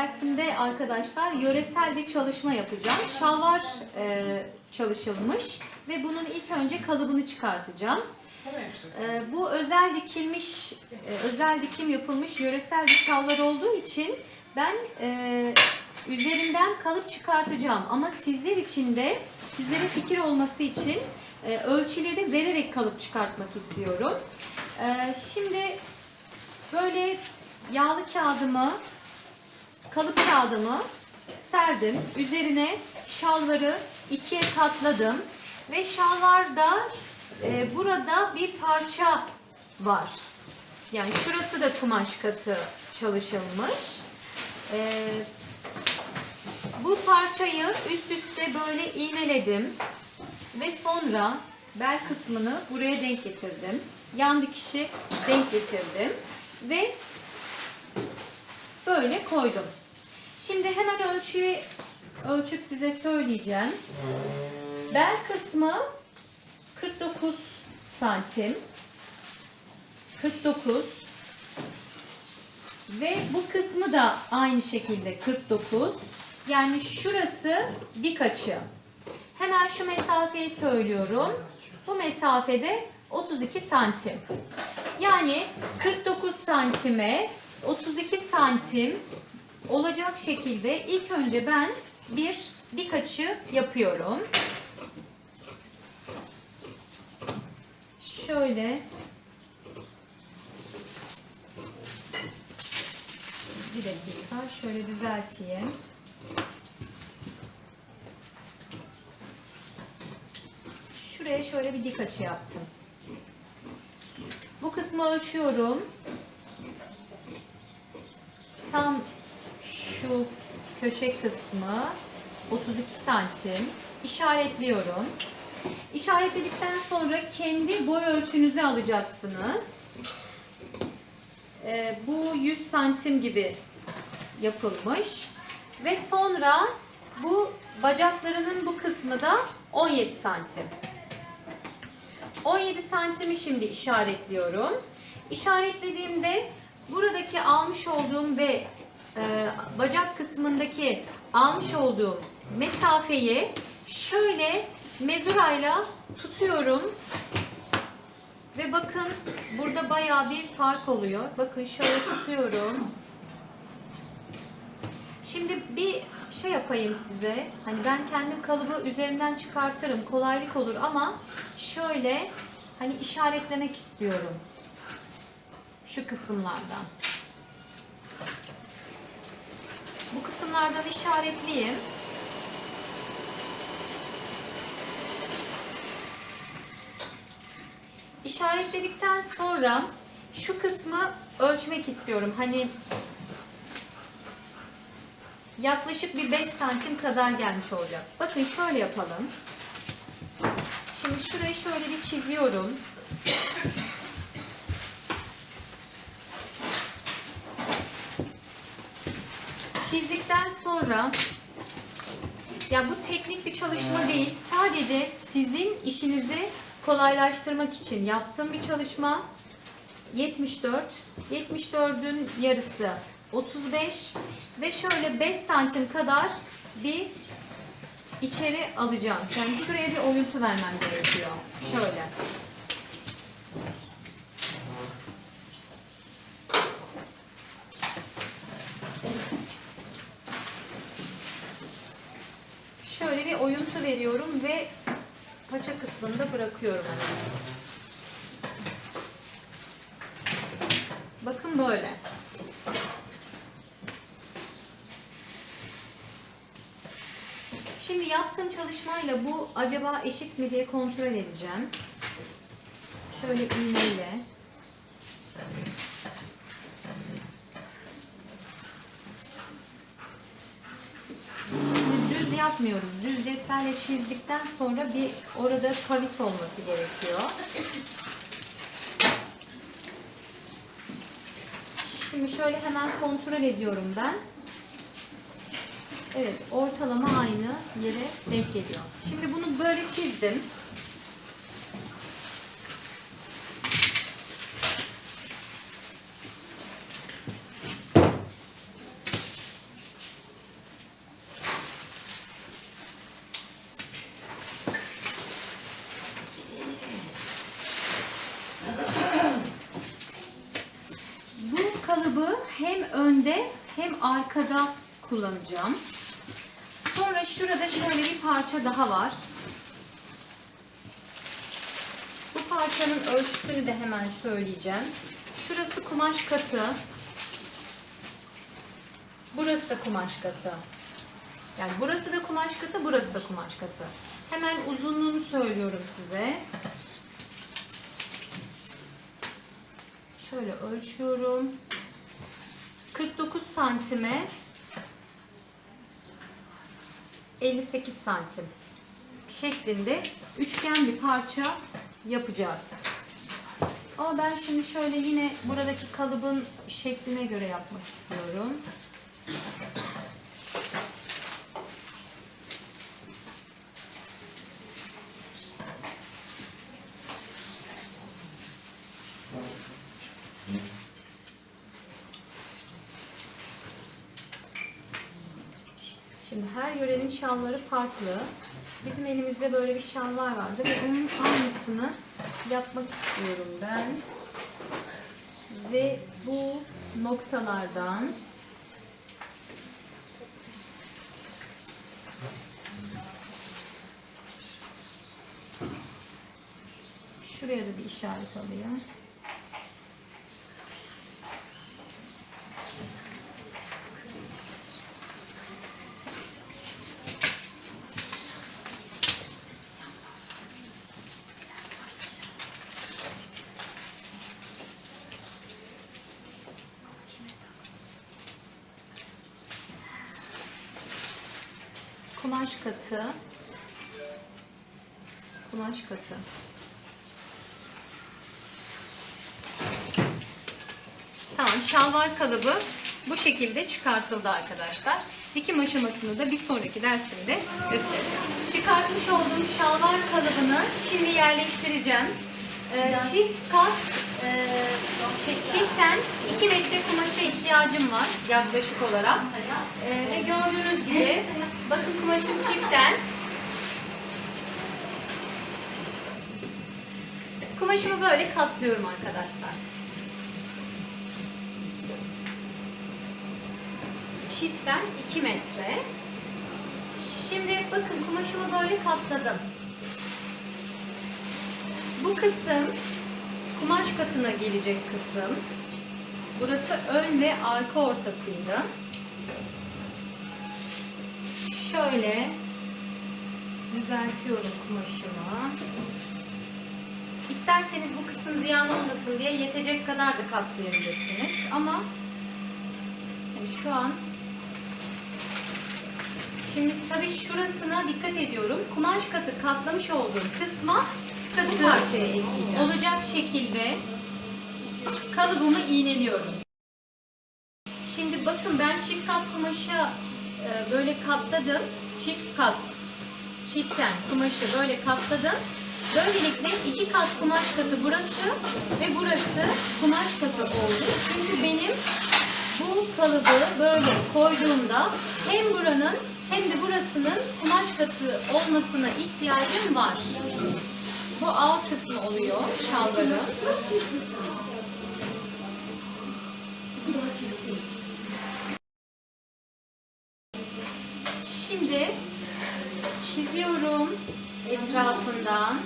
Dersinde arkadaşlar yöresel bir çalışma yapacağım. Şalvar e, çalışılmış ve bunun ilk önce kalıbını çıkartacağım. E, bu özel dikilmiş, e, özel dikim yapılmış yöresel bir şalvar olduğu için ben e, üzerinden kalıp çıkartacağım. Ama sizler için de sizlere fikir olması için e, ölçüleri vererek kalıp çıkartmak istiyorum. E, şimdi böyle yağlı kağıdımı kalıp kağıdımı serdim. Üzerine şalvarı ikiye katladım. Ve şalvarda e, burada bir parça var. Yani şurası da kumaş katı çalışılmış. E, bu parçayı üst üste böyle iğneledim. Ve sonra bel kısmını buraya denk getirdim. Yan dikişi denk getirdim. Ve böyle koydum. Şimdi hemen ölçüyü ölçüp size söyleyeceğim. Bel kısmı 49 santim. 49 ve bu kısmı da aynı şekilde 49. Yani şurası dik açı. Hemen şu mesafeyi söylüyorum. Bu mesafede 32 santim. Yani 49 santime 32 santim olacak şekilde ilk önce ben bir dik açı yapıyorum. Şöyle bir dakika şöyle düzelteyim. Şuraya şöyle bir dik açı yaptım. Bu kısmı ölçüyorum. Tam şu köşe kısmı 32 santim işaretliyorum. İşaretledikten sonra kendi boy ölçünüzü alacaksınız. Ee, bu 100 santim gibi yapılmış. Ve sonra bu bacaklarının bu kısmı da 17 santim. 17 santimi şimdi işaretliyorum. İşaretlediğimde buradaki almış olduğum ve e, bacak kısmındaki almış olduğum mesafeyi şöyle mezurayla tutuyorum. Ve bakın burada bayağı bir fark oluyor. Bakın şöyle tutuyorum. Şimdi bir şey yapayım size. Hani ben kendim kalıbı üzerinden çıkartırım. Kolaylık olur ama şöyle hani işaretlemek istiyorum. Şu kısımlardan. Bu kısımlardan işaretleyeyim. İşaretledikten sonra şu kısmı ölçmek istiyorum. Hani yaklaşık bir 5 santim kadar gelmiş olacak. Bakın şöyle yapalım. Şimdi şurayı şöyle bir çiziyorum. Çizdikten sonra ya bu teknik bir çalışma değil. Sadece sizin işinizi kolaylaştırmak için yaptığım bir çalışma. 74. 74'ün yarısı 35 ve şöyle 5 santim kadar bir içeri alacağım. Yani şuraya bir oyuntu vermem gerekiyor. Şöyle. Şöyle bir oyuntu veriyorum ve paça kısmında bırakıyorum. Bakın böyle. Şimdi yaptığım çalışmayla bu acaba eşit mi diye kontrol edeceğim. Şöyle iğneyle. Şimdi düz yapmıyoruz. Düz cetvelle çizdikten sonra bir orada kavis olması gerekiyor. Şimdi şöyle hemen kontrol ediyorum ben. Evet, ortalama aynı yere denk geliyor. Şimdi bunu böyle çizdim. Arkada kullanacağım. Sonra şurada şöyle bir parça daha var. Bu parçanın ölçüsünü de hemen söyleyeceğim. Şurası kumaş katı. Burası da kumaş katı. Yani burası da kumaş katı, burası da kumaş katı. Hemen uzunluğunu söylüyorum size. Şöyle ölçüyorum. 49 santime 58 santim şeklinde üçgen bir parça yapacağız. Ama ben şimdi şöyle yine buradaki kalıbın şekline göre yapmak istiyorum. Şimdi her yörenin şalları farklı. Bizim elimizde böyle bir şallar vardı ve onun aynısını yapmak istiyorum ben. Ve bu noktalardan şuraya da bir işaret alayım. Kumaş katı kumaş katı Tamam şalvar kalıbı bu şekilde çıkartıldı arkadaşlar. Dikim aşamasını da bir sonraki dersimde göstereceğim. Çıkartmış olduğum şalvar kalıbını şimdi yerleştireceğim. Ee, çift kat şey, çiften 2 metre kumaşa ihtiyacım var yaklaşık olarak. Ee, ve gördüğünüz gibi bakın kumaşım çiften. Kumaşımı böyle katlıyorum arkadaşlar. Çiften 2 metre. Şimdi bakın kumaşımı böyle katladım. Bu kısım kumaş katına gelecek kısım. Burası ön ve arka ortasıydı. Şöyle düzeltiyorum kumaşımı. İsterseniz bu kısım ziyan olmasın diye yetecek kadar da katlayabilirsiniz. Ama yani şu an Şimdi tabii şurasına dikkat ediyorum. Kumaş katı katlamış olduğum kısma katı. Olacak şekilde kalıbımı iğneliyorum. Şimdi bakın ben çift kat kumaşa e, böyle katladım. Çift kat, çiften kumaşı böyle katladım. Böylelikle iki kat kumaş katı burası ve burası kumaş katı oldu. Çünkü benim bu kalıbı böyle koyduğumda hem buranın hem de burasının kumaş katı olmasına ihtiyacım var. Bu alt kısmı oluyor şalvarın. Şimdi çiziyorum etrafından.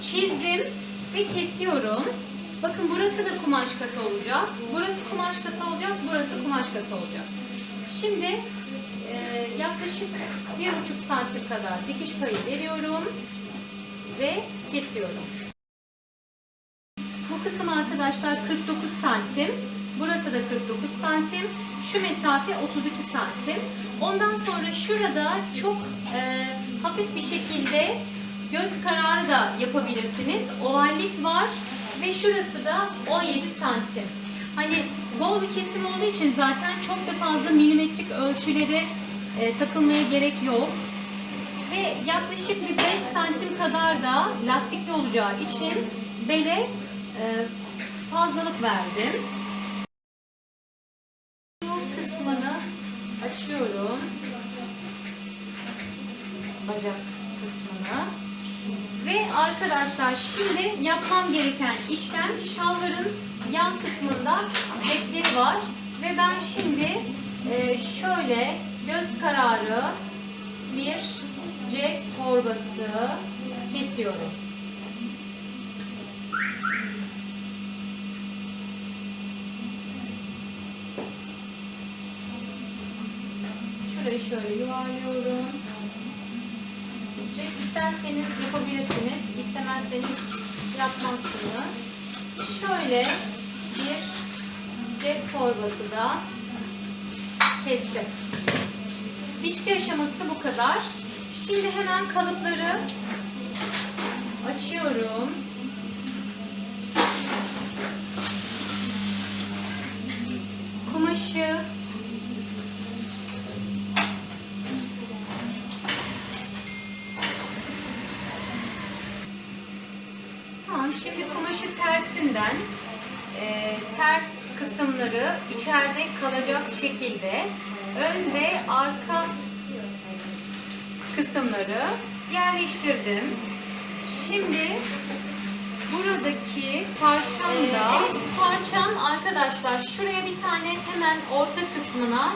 Çizdim ve kesiyorum. Bakın burası da kumaş katı olacak. Burası kumaş katı olacak. Burası kumaş katı olacak. Şimdi e, yaklaşık bir buçuk santim kadar dikiş payı veriyorum ve kesiyorum. Bu kısım arkadaşlar 49 santim. Burası da 49 santim. Şu mesafe 32 santim. Ondan sonra şurada çok e, hafif bir şekilde göz kararı da yapabilirsiniz. Ovallik var ve şurası da 17 santim. Hani bol bir kesim olduğu için zaten çok da fazla milimetrik ölçülere e, takılmaya gerek yok. Ve yaklaşık bir 5 santim kadar da lastikli olacağı için bele e, fazlalık verdim. Bu kısmını açıyorum. Bacak kısmını. Ve arkadaşlar şimdi yapmam gereken işlem şalvarın yan kısmında cepleri var. Ve ben şimdi e, şöyle göz kararı bir cep torbası kesiyorum. Şurayı şöyle yuvarlıyorum. Cep isterseniz yapabilirsiniz, istemezseniz yapmazsınız. Şöyle bir cep torbası da kestim. Biçki aşaması bu kadar. Şimdi hemen kalıpları açıyorum. Kumaşı Tamam şimdi kumaşı tersinden ters kısımları içeride kalacak şekilde ön ve arka kısımları yerleştirdim. Şimdi buradaki parçamda parçam arkadaşlar şuraya bir tane hemen orta kısmına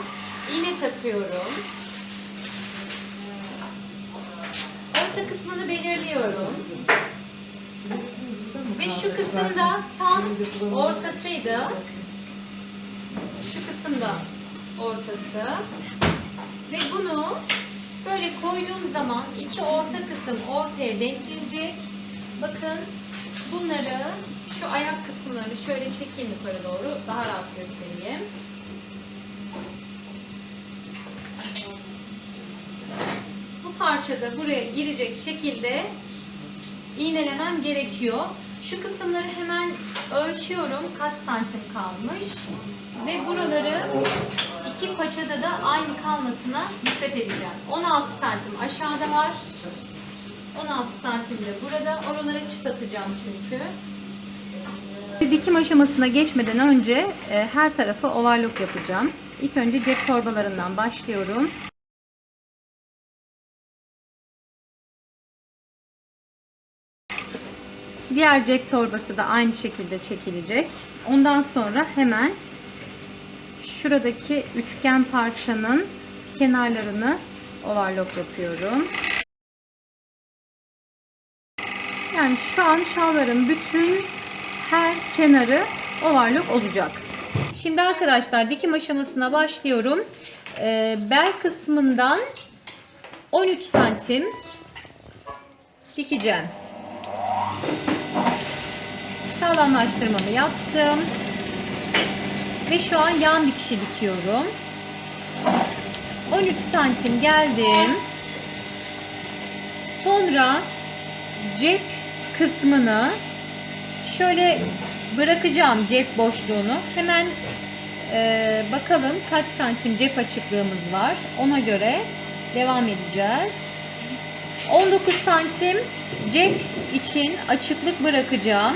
iğne takıyorum. Orta kısmını belirliyorum. Ve şu kısımda tam ortasıydı. Şu kısımda ortası. Ve bunu böyle koyduğum zaman iki orta kısım ortaya denk gelecek. Bakın bunları şu ayak kısımlarını şöyle çekeyim yukarı doğru daha rahat göstereyim. Bu parçada buraya girecek şekilde iğnelemem gerekiyor. Şu kısımları hemen ölçüyorum. Kaç santim kalmış. Ve buraları iki paçada da aynı kalmasına dikkat edeceğim. 16 santim aşağıda var. 16 santim de burada. Oralara çıt atacağım çünkü. Dikim aşamasına geçmeden önce e, her tarafı overlock yapacağım. İlk önce cep torbalarından başlıyorum. Diğer cep torbası da aynı şekilde çekilecek. Ondan sonra hemen şuradaki üçgen parçanın kenarlarını overlock yapıyorum. Yani şu an şalvarın bütün her kenarı overlock olacak. Şimdi arkadaşlar dikim aşamasına başlıyorum. Ee, bel kısmından 13 santim dikeceğim. Sağlamlaştırmamı yaptım. Ve şu an yan dikişi dikiyorum. 13 santim geldim. Sonra cep kısmını şöyle bırakacağım cep boşluğunu. Hemen e, bakalım kaç santim cep açıklığımız var. Ona göre devam edeceğiz. 19 santim cep için açıklık bırakacağım.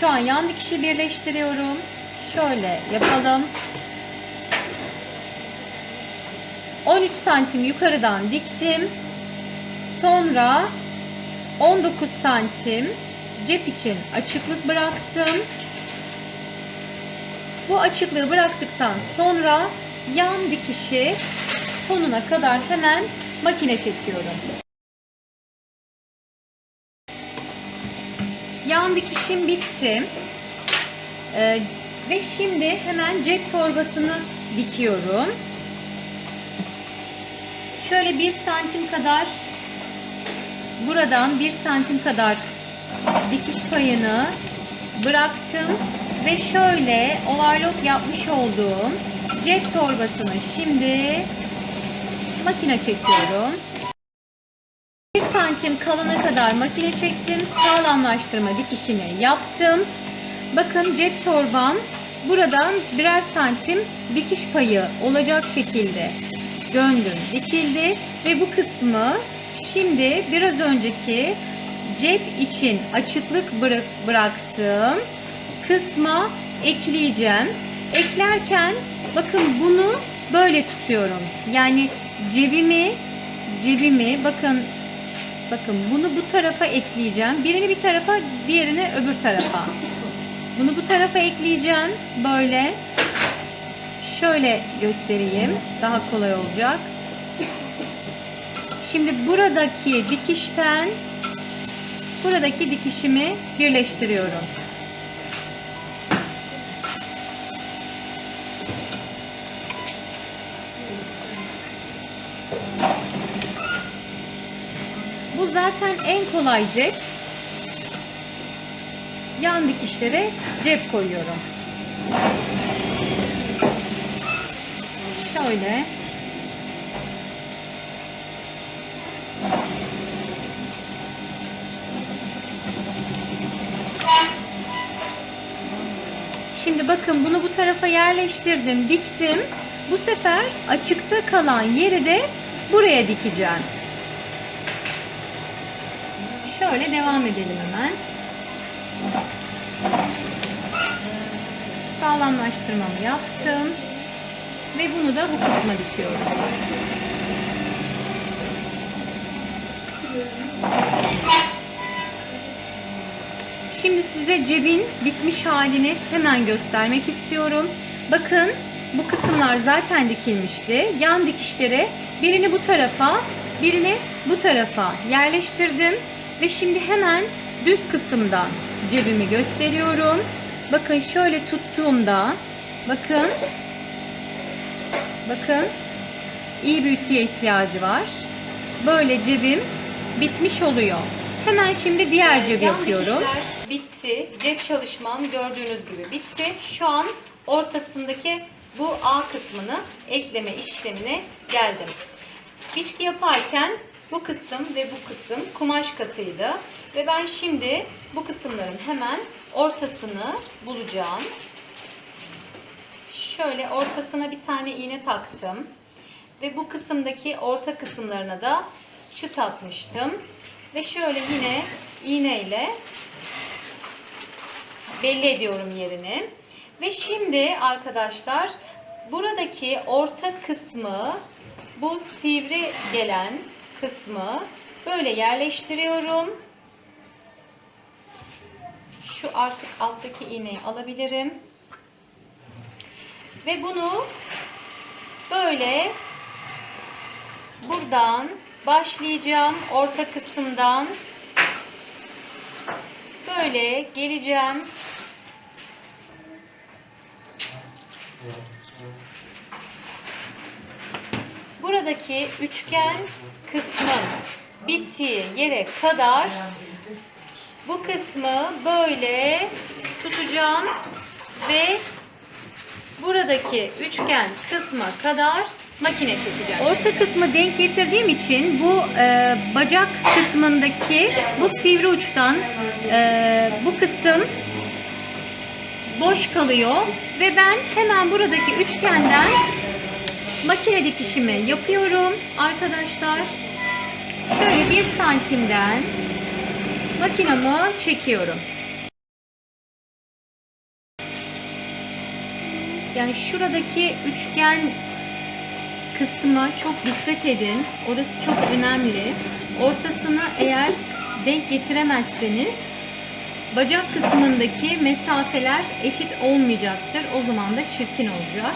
Şu an yan dikişi birleştiriyorum. Şöyle yapalım. 13 santim yukarıdan diktim. Sonra 19 santim cep için açıklık bıraktım. Bu açıklığı bıraktıktan sonra yan dikişi sonuna kadar hemen makine çekiyorum. Yan dikişim bitti. Ee, ve şimdi hemen cep torbasını dikiyorum. Şöyle bir santim kadar buradan bir santim kadar dikiş payını bıraktım ve şöyle overlock yapmış olduğum cep torbasını şimdi makine çekiyorum. 1 santim kalana kadar makine çektim. Sağlamlaştırma dikişini yaptım. Bakın cep torbam buradan birer santim dikiş payı olacak şekilde döndüm, dikildi ve bu kısmı şimdi biraz önceki cep için açıklık bırak bıraktığım kısma ekleyeceğim. Eklerken bakın bunu böyle tutuyorum. Yani cebimi cebimi bakın Bakın bunu bu tarafa ekleyeceğim. Birini bir tarafa, diğerini öbür tarafa. Bunu bu tarafa ekleyeceğim. Böyle. Şöyle göstereyim. Daha kolay olacak. Şimdi buradaki dikişten buradaki dikişimi birleştiriyorum. Bu zaten en kolay cep. Yan dikişlere cep koyuyorum. Şöyle. Şimdi bakın bunu bu tarafa yerleştirdim, diktim. Bu sefer açıkta kalan yeri de buraya dikeceğim. Şöyle devam edelim hemen. Sağlamlaştırmamı yaptım. Ve bunu da bu kısma dikiyorum. Şimdi size cebin bitmiş halini hemen göstermek istiyorum. Bakın bu kısımlar zaten dikilmişti. Yan dikişlere birini bu tarafa, birini bu tarafa yerleştirdim. Ve şimdi hemen düz kısımdan cebimi gösteriyorum. Bakın şöyle tuttuğumda bakın bakın iyi bir ütüye ihtiyacı var. Böyle cebim bitmiş oluyor. Hemen şimdi diğer cebi yapıyorum. bitti. Cep çalışmam gördüğünüz gibi bitti. Şu an ortasındaki bu A kısmını ekleme işlemine geldim. Biçki yaparken bu kısım ve bu kısım kumaş katıydı. Ve ben şimdi bu kısımların hemen ortasını bulacağım. Şöyle ortasına bir tane iğne taktım. Ve bu kısımdaki orta kısımlarına da çıt atmıştım. Ve şöyle yine iğneyle belli ediyorum yerini. Ve şimdi arkadaşlar buradaki orta kısmı bu sivri gelen kısmı böyle yerleştiriyorum. Şu artık alttaki iğneyi alabilirim. Ve bunu böyle buradan başlayacağım orta kısımdan böyle geleceğim buradaki üçgen kısmın bittiği yere kadar bu kısmı böyle tutacağım ve buradaki üçgen kısma kadar makine çekeceğim. Orta kısmı denk getirdiğim için bu e, bacak kısmındaki bu sivri uçtan e, bu kısım boş kalıyor ve ben hemen buradaki üçgenden makine dikişimi yapıyorum arkadaşlar. Şöyle bir santimden makinamı çekiyorum. Yani şuradaki üçgen kısma çok dikkat edin. Orası çok önemli. Ortasını eğer denk getiremezseniz bacak kısmındaki mesafeler eşit olmayacaktır. O zaman da çirkin olacak.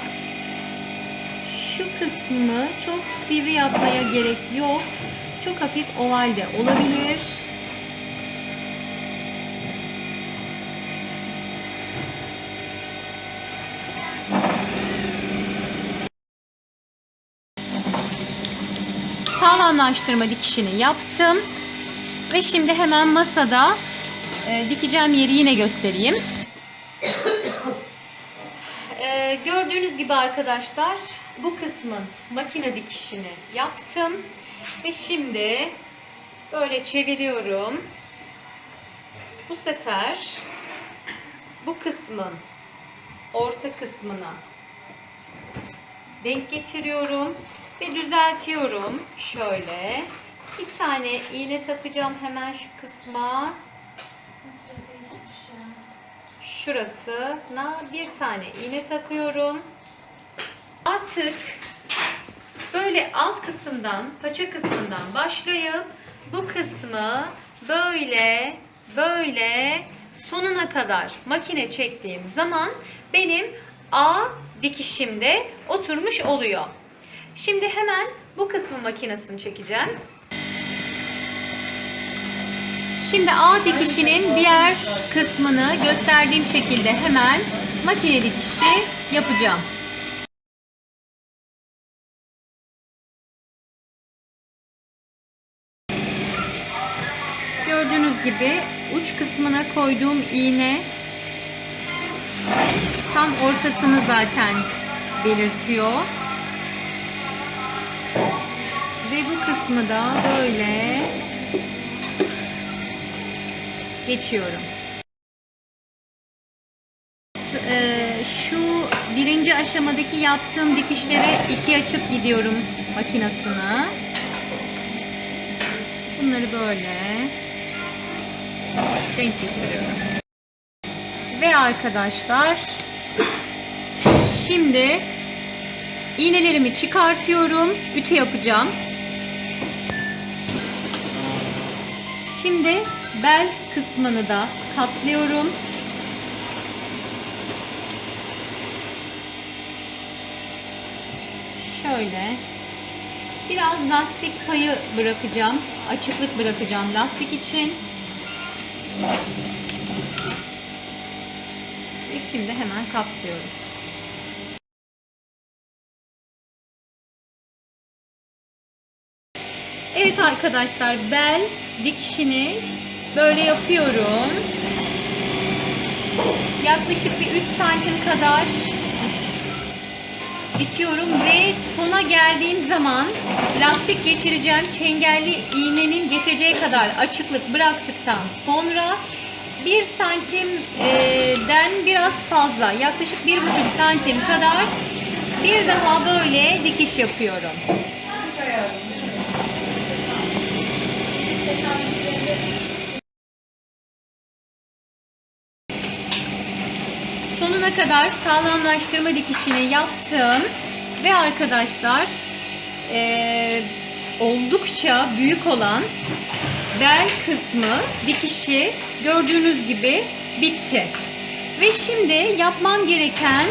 Şu kısmı çok sivri yapmaya gerek yok. Çok hafif oval de olabilir. Sağlamlaştırma dikişini yaptım. Ve şimdi hemen masada e, dikeceğim yeri yine göstereyim. E, gördüğünüz gibi arkadaşlar bu kısmın makine dikişini yaptım. Ve şimdi böyle çeviriyorum. Bu sefer bu kısmın orta kısmına denk getiriyorum ve düzeltiyorum. Şöyle bir tane iğne takacağım hemen şu kısma. Şurasına bir tane iğne takıyorum. Artık böyle alt kısımdan, paça kısmından başlayıp bu kısmı böyle böyle sonuna kadar makine çektiğim zaman benim A dikişimde oturmuş oluyor. Şimdi hemen bu kısmı makinesini çekeceğim. Şimdi A dikişinin diğer kısmını gösterdiğim şekilde hemen makine dikişi yapacağım. Gördüğünüz gibi uç kısmına koyduğum iğne tam ortasını zaten belirtiyor. Ve bu kısmı da böyle geçiyorum. Eee, Şu birinci aşamadaki yaptığım dikişlere iki açıp gidiyorum makinasını. Bunları böyle denk getiriyorum. Ve arkadaşlar şimdi iğnelerimi çıkartıyorum. Ütü yapacağım. Şimdi bel kısmını da katlıyorum. Şöyle biraz lastik payı bırakacağım. Açıklık bırakacağım lastik için. Ve şimdi hemen katlıyorum. Evet arkadaşlar bel dikişini böyle yapıyorum. Yaklaşık bir 3 santim kadar dikiyorum ve sona geldiğim zaman lastik geçireceğim çengelli iğnenin geçeceği kadar açıklık bıraktıktan sonra 1 santimden biraz fazla yaklaşık 1,5 santim kadar bir daha böyle dikiş yapıyorum. Kadar sağlamlaştırma dikişini yaptım ve arkadaşlar eee, oldukça büyük olan bel kısmı dikişi gördüğünüz gibi bitti. Ve şimdi yapmam gereken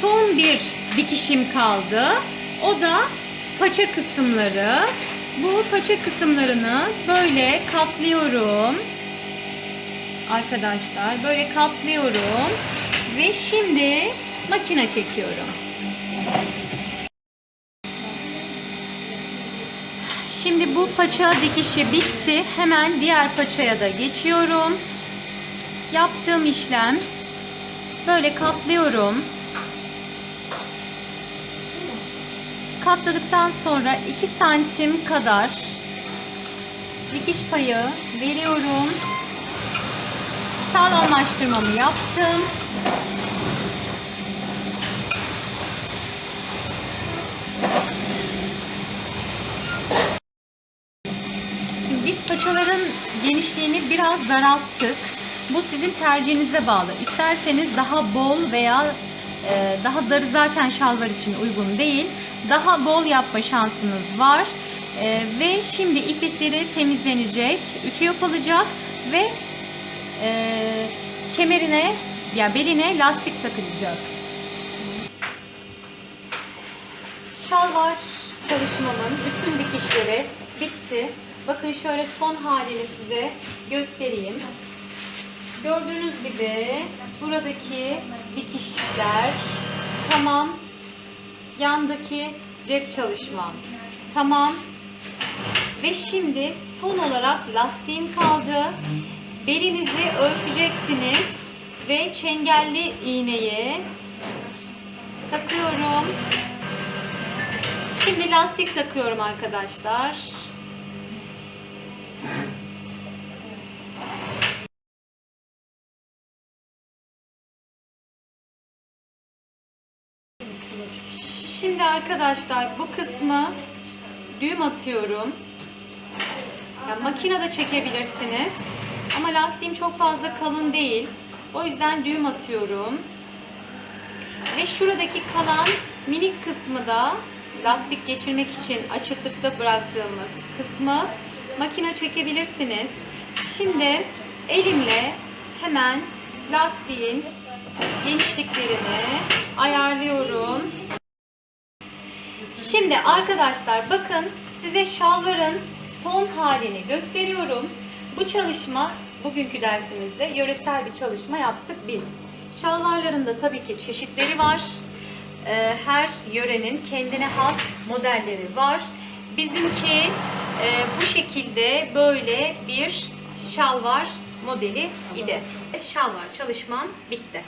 son bir dikişim kaldı. O da paça kısımları. Bu paça kısımlarını böyle katlıyorum arkadaşlar. Böyle katlıyorum ve şimdi makine çekiyorum. Şimdi bu paça dikişi bitti. Hemen diğer paçaya da geçiyorum. Yaptığım işlem böyle katlıyorum. Katladıktan sonra 2 santim kadar dikiş payı veriyorum sağlamlaştırmamı yaptım. Şimdi biz paçaların genişliğini biraz daralttık. Bu sizin tercihinize bağlı. İsterseniz daha bol veya e, daha darı zaten şalvar için uygun değil. Daha bol yapma şansınız var. E, ve şimdi iplikleri temizlenecek, ütü yapılacak ve e, kemerine ya beline lastik takılacak. Şalvar çalışmamın bütün dikişleri bitti. Bakın şöyle son halini size göstereyim. Gördüğünüz gibi buradaki dikişler tamam. Yandaki cep çalışmam tamam. Ve şimdi son olarak lastiğim kaldı. Belinizi ölçeceksiniz ve çengelli iğneyi takıyorum. Şimdi lastik takıyorum arkadaşlar. Şimdi arkadaşlar bu kısmı düğüm atıyorum. Yani makinede çekebilirsiniz. Ama lastiğim çok fazla kalın değil. O yüzden düğüm atıyorum. Ve şuradaki kalan minik kısmı da lastik geçirmek için açıklıkta bıraktığımız kısmı makine çekebilirsiniz. Şimdi elimle hemen lastiğin genişliklerini ayarlıyorum. Şimdi arkadaşlar bakın size şalvarın son halini gösteriyorum. Bu çalışma bugünkü dersimizde yöresel bir çalışma yaptık biz. Şalvarların da tabii ki çeşitleri var. Ee, Her yörenin kendine has modelleri var. Bizimki e, bu şekilde böyle bir şalvar modeli idi. Şalvar çalışmam bitti.